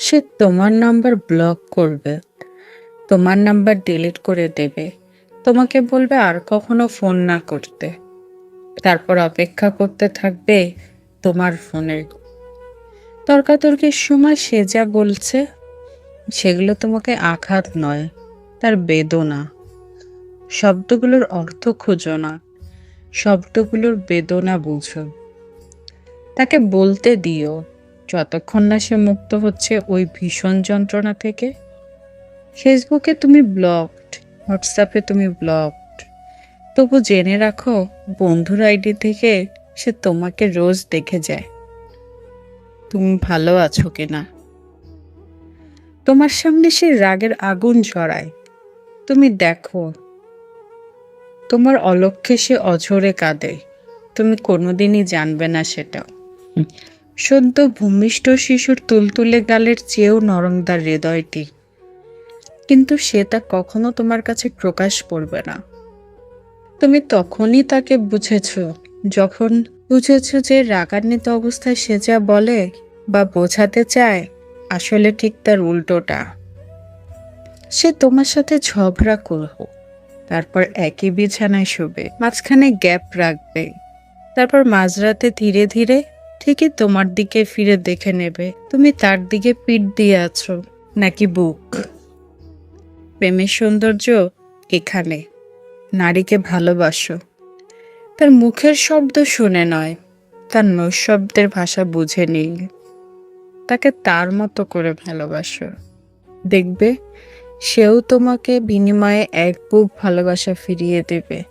সে তোমার number block করবে, তোমার নাম্বার ডিলিট করে দেবে, তোমাকে বলবে আর কখনো ফোন না করতে। তারপর অপেক্ষা করতে থাকবে তোমার ফোনের তর্কাতর্কির সময় সে যা বলছে, সেগুলো তোমাকে আঘাত নয়, তার বেদনা। শব্দগুলোর অর্থ খুঁজো না, শব্দগুলোর বেদনা বুঝো। তাকে বলতে দিও। যতক্ষণ না সে মুক্ত হচ্ছে ওই ভীষণ যন্ত্রণা থেকে। ফেসবুকে তুমি ব্লকড হোয়াটসঅ্যাপে তুমি ব্লকড তবু জেনে রাখো, বন্ধুর আইডি থেকে সে তোমাকে রোজ দেখে যায়। তুমি ভালো আছো কিনা? তোমার সামনে সে রাগের আগুন ঝরায় তুমি দেখো, তোমার অলক্ষ্যে সে অঝরে কাঁদে। তুমি কোনোদিনই জানবে না সেটা সদ্য ভূমিষ্ঠ শিশুর তুলতুলে গালের চেয়েও নরম হৃদয়টি। কিন্তু সে তা কখনো তোমার কাছে প্রকাশ করবে না। তুমি তখনই তাকে বুঝেছ, যখন বুঝেছ যে রাগান্বিত অবস্থায় সে যা বলে বা বোঝাতে চায়, আসলে ঠিক তার উল্টোটা। সে তোমার সাথে ঝগড়া করব, তারপর একই বিছানায় শোবে, মাঝখানে গ্যাপ রাখবে, তারপর মাঝরাতে ধীরে ধীরে ঠিকই তোমার দিকে ফিরে দেখে নেবে। তুমি তার দিকে পিঠ দিয়ে আছো, নাকি বুক? প্রেমের সৌন্দর্য এখানে। নারীকে ভালোবাসো। তার মুখের শব্দ শুনে নয়, তার নৈশব্দের ভাষা বুঝে নিই তাকে তার মতো করে ভালোবাসো। দেখবে, সেও তোমাকে বিনিময়ে এক বুক ভালোবাসা ফিরিয়ে দেবে।